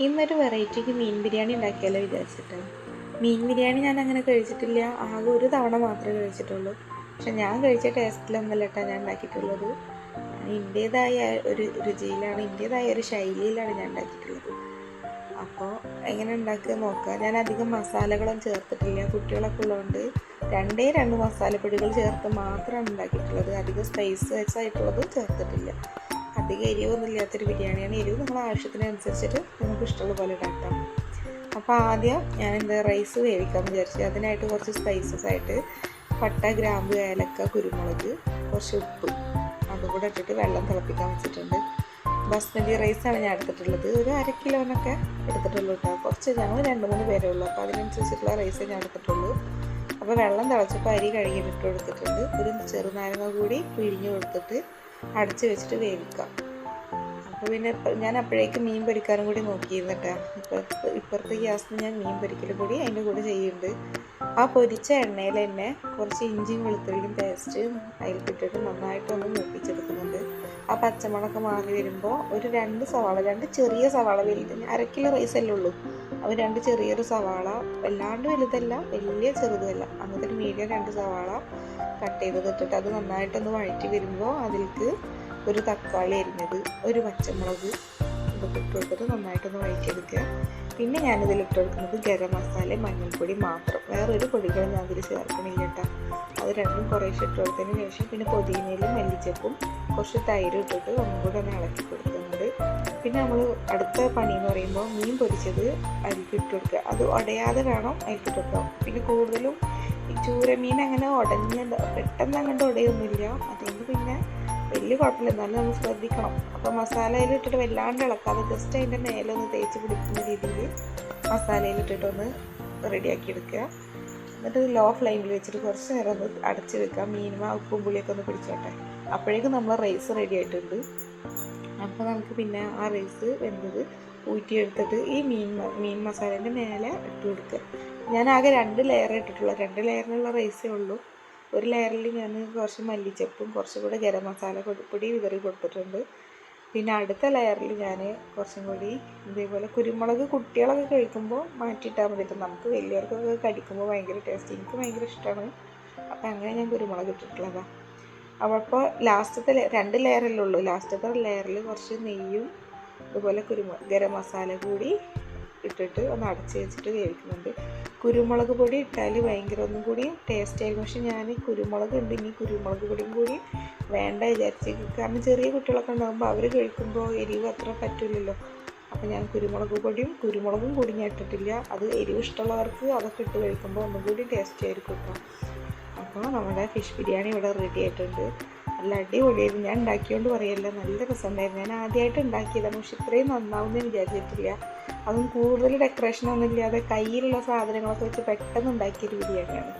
ഇന്നൊരു വെറൈറ്റിക്ക് മീൻ ബിരിയാണി ഉണ്ടാക്കിയാലോ വിചാരിച്ചിട്ട്. മീൻ ബിരിയാണി ഞാൻ അങ്ങനെ കഴിച്ചിട്ടില്ല. ആകെ ഒരു തവണ മാത്രമേ കഴിച്ചിട്ടുള്ളൂ. പക്ഷെ ഞാൻ കഴിച്ച ടേസ്റ്റിലൊന്നല്ല കേട്ടോ ഞാൻ ഉണ്ടാക്കിയിട്ടുള്ളത്. എന്റേതായ ഒരു രുചിയിലാണ് എന്റേതായ ഒരു ശൈലിയിലാണ് ഞാൻ ഉണ്ടാക്കിയിട്ടുള്ളത്. അപ്പോൾ എങ്ങനെ ഉണ്ടാക്കുക നോക്കുക. ഞാൻ അധികം മസാലകളൊന്നും ചേർത്തിട്ടില്ല. കുട്ടികളൊക്കെ ഉള്ളതുകൊണ്ട് രണ്ടേ രണ്ട് മസാലപ്പൊടികൾ ചേർത്ത് മാത്രമാണ് ഉണ്ടാക്കിയിട്ടുള്ളത്. അധികം സ്പൈസസ് ആയിട്ടുള്ളത് ചേർത്തിട്ടില്ല. അധികം എരിവൊന്നും ഇല്ലാത്തൊരു ബിരിയാണിയാണ്. എരിവ് നമ്മുടെ ആവശ്യത്തിനനുസരിച്ചിട്ട് നമുക്ക് ഇഷ്ടമുള്ള പോലെ ഉണ്ടാക്കാം. അപ്പോൾ ആദ്യം ഞാൻ എന്താ റൈസ് വേവിക്കാൻ വിചാരിച്ചു. അതിനായിട്ട് കുറച്ച് സ്പൈസസ് ആയിട്ട് പട്ട ഗ്രാമ്പ് ഏലക്ക കുരുമുളക് കുറച്ച് ഉപ്പ്. അതും കൂടെ ഇട്ടിട്ട് വെള്ളം തിളപ്പിക്കാൻ വെച്ചിട്ടുണ്ട്. ബസ്മതി റൈസാണ് ഞാൻ എടുത്തിട്ടുള്ളത്. ഒരു അര കിലോനൊക്കെ എടുത്തിട്ടുള്ളൂ കേട്ടോ. കുറച്ച് ഞങ്ങൾ രണ്ട് മൂന്ന് പേരേ ഉള്ളൂ. അപ്പോൾ അതിനനുസരിച്ചിട്ടുള്ള റൈസേ ഞാൻ എടുത്തിട്ടുള്ളൂ. അപ്പോൾ വെള്ളം തിളച്ചപ്പോൾ അരി കഴുകിയിട്ട് കൊടുത്തിട്ടുണ്ട് ഒരു ചെറുനാരങ്ങ കൂടി പിഴിഞ്ഞ് കൊടുത്തിട്ട് അടച്ച് വെച്ചിട്ട് വേവിക്കാം. അപ്പോൾ പിന്നെ ഞാൻ അപ്പോഴേക്ക് മീൻ പൊരിക്കാനും കൂടി നോക്കിയിരുന്നു കേട്ടോ ഇപ്പുറത്ത് ഗ്യാസിന് ഞാൻ മീൻ പൊരിക്കലും കൂടി അതിന്റെ കൂടെ ചെയ്യുന്നുണ്ട്. ആ പൊരിച്ച എണ്ണയിൽ തന്നെ കുറച്ച് ഇഞ്ചിയും വെളുത്തുള്ളിയും പേസ്റ്റ് അതിൽക്കിട്ടിട്ട് നന്നായിട്ടൊന്ന് മൂപ്പിച്ചെടുക്കുന്നുണ്ട്. ആ പച്ചമുളക് മാറി വരുമ്പോൾ ഒരു രണ്ട് സവാള രണ്ട് ചെറിയ സവാള വലുത് അര കിലോ റൈസ് അല്ലേ ഉള്ളൂ. അപ്പോൾ രണ്ട് ചെറിയൊരു സവാള വല്ലാണ്ട് വലുതല്ല വലിയ ചെറുതല്ല അങ്ങനത്തെ ഒരു മീഡിയം രണ്ട് സവാള കട്ട് ചെയ്ത് ഇട്ടിട്ട് അത് നന്നായിട്ടൊന്ന് വഴറ്റി വരുമ്പോൾ അതിലേക്ക് ഒരു തക്കാളി അരിഞ്ഞത് ഒരു പച്ചമുളക് ഇതൊക്കെ ഇട്ട് കൊടുത്തിട്ട് നന്നായിട്ടൊന്ന് വഴറ്റിയെടുക്കുക. പിന്നെ ഞാനിതിൽ ഇട്ട് കൊടുക്കുന്നത് ഗരം മസാല മഞ്ഞൾപ്പൊടി മാത്രം. വേറൊരു പൊടികളും ഞാൻ അതിൽ ചേർക്കണില്ല കേട്ടോ. അത് രണ്ടും കുറേശ്ശെ ഇട്ട് കൊടുത്തതിന് ശേഷം പിന്നെ പുതിനയിലും മല്ലിച്ചപ്പും കുറച്ച് തൈര് ഇട്ടിട്ട് ഒന്നും കൂടെ ഒന്ന് ഇളക്കി കൊടുക്കുന്നുണ്ട്. പിന്നെ നമ്മൾ അടുത്ത പണി എന്ന് പറയുമ്പോൾ മീൻ പൊരിച്ചത് അതിലേക്ക് കൊടുക്കുക. അത് ഉടയാതെ വേണം അതിലേക്ക് ഇട്ട് കൊടുക്കുക പിന്നെ കൂടുതലും ഈ ചൂരമീൻ അങ്ങനെ ഉടഞ്ഞ പെട്ടെന്ന് അങ്ങോട്ട് ഉടയൊന്നുമില്ല. അതുകൊണ്ട് പിന്നെ വലിയ കുഴപ്പമില്ല. എന്നാലും നമ്മൾ ശ്രദ്ധിക്കണം. അപ്പോൾ മസാലയിൽ ഇട്ടിട്ട് വല്ലാണ്ട് ഇളക്കാതെ ജസ്റ്റ് അതിന്റെ മേലെ ഒന്ന് തേച്ച് പിടിക്കുന്ന രീതിയിൽ മസാലയിൽ ഇട്ടിട്ടൊന്ന് റെഡിയാക്കി എടുക്കുക. എന്നിട്ട് ലോ ഫ്ലെയിമിൽ വെച്ചിട്ട് കുറച്ച് നേരം ഒന്ന് അടച്ച് വെക്കുക. മീനും ഉപ്പും പുളിയൊക്കെ ഒന്ന് പിടിച്ചോട്ടെ. അപ്പോഴേക്കും നമ്മൾ റൈസ് റെഡി ആയിട്ടുണ്ട്. അപ്പോൾ നമുക്ക് പിന്നെ ആ റൈസ് വെന്തത് ഊറ്റിയെടുത്തിട്ട് ഈ മീൻ മീൻ മസാലേന്റെ മേലെ ഇട്ട് കൊടുക്കുക. ഞാൻ ആകെ രണ്ട് ലെയർ ഇട്ടിട്ടുള്ളൂ. രണ്ട് ലെയറിനുള്ള റൈസേ ഉള്ളൂ. ഒരു ലെയറിൽ ഞാൻ കുറച്ച് മല്ലിച്ചപ്പും കുറച്ചും കൂടെ ഗരം മസാല പൊടി വിതറി കൊടുത്തിട്ടുണ്ട്. പിന്നെ അടുത്ത ലെയറിൽ ഞാൻ കുറച്ചും കൂടി ഇതേപോലെ കുരുമുളക് കുട്ടികളൊക്കെ കഴിക്കുമ്പോൾ മാറ്റിയിട്ടാൽ മതി. ഇപ്പം നമുക്ക് വലിയവർക്കൊക്കെ കടിക്കുമ്പോൾ ഭയങ്കര ടേസ്റ്റ് എനിക്ക് ഭയങ്കര ഇഷ്ടമാണ്. അപ്പോൾ അങ്ങനെ ഞാൻ കുരുമുളക് ഇട്ടിട്ടുള്ളതാണ് അപ്പോൾ ലാസ്റ്റത്തെ രണ്ട് ലെയറല്ലേ ഉള്ളൂ. ലാസ്റ്റത്തെ ലെയറിൽ കുറച്ച് നെയ്യും അതുപോലെ കുരുമുളക് ഗരം മസാല കൂടി ഇട്ടിട്ട് ഒന്ന് അടച്ച് വെച്ചിട്ട് വേവിക്കുന്നുണ്ട്. കുരുമുളക് പൊടി ഇട്ടാൽ ഭയങ്കര ഒന്നും കൂടി ടേസ്റ്റ് ആയിരിക്കും. പക്ഷെ ഞാൻ കുരുമുളക് ഉണ്ട് ഇനി കുരുമുളക് പൊടിയും കൂടി വേണ്ട വിചാരിച്ചു. കാരണം ചെറിയ കുട്ടികളൊക്കെ ഉണ്ടാകുമ്പോൾ അവർ കഴിക്കുമ്പോൾ എരിവ് അത്ര പറ്റില്ലല്ലോ അപ്പോൾ ഞാൻ കുരുമുളക് പൊടിയും കുരുമുളകും കൂടി ഞാൻ ഇട്ടിട്ടില്ല. അത് എരിവ് ഇഷ്ടമുള്ളവർക്ക് അതൊക്കെ ഇട്ട് കഴിക്കുമ്പോൾ ഒന്നും കൂടി ടേസ്റ്റ് ആയിരിക്കും കേട്ടോ അപ്പോൾ നമ്മുടെ ഫിഷ് ബിരിയാണി ഇവിടെ റെഡി ആയിട്ടുണ്ട്. നല്ല അടിപൊളിയായിരുന്നു. ഞാൻ ഉണ്ടാക്കിയോണ്ട് പറയല്ല നല്ല രസമുണ്ടായിരുന്നു. ഞാൻ ആദ്യമായിട്ട് ഉണ്ടാക്കിയതാണ്. പക്ഷെ ഇത്രയും നന്നാവുമെന്ന് വിചാരിച്ചിട്ടില്ല. അതും കൂടുതൽ ഡെക്കറേഷനൊന്നും ഇല്ലാതെ കയ്യിലുള്ള സാധനങ്ങളൊക്കെ വെച്ച് പെട്ടെന്ന് ഉണ്ടാക്കിയ ബിരിയാണിയാണ്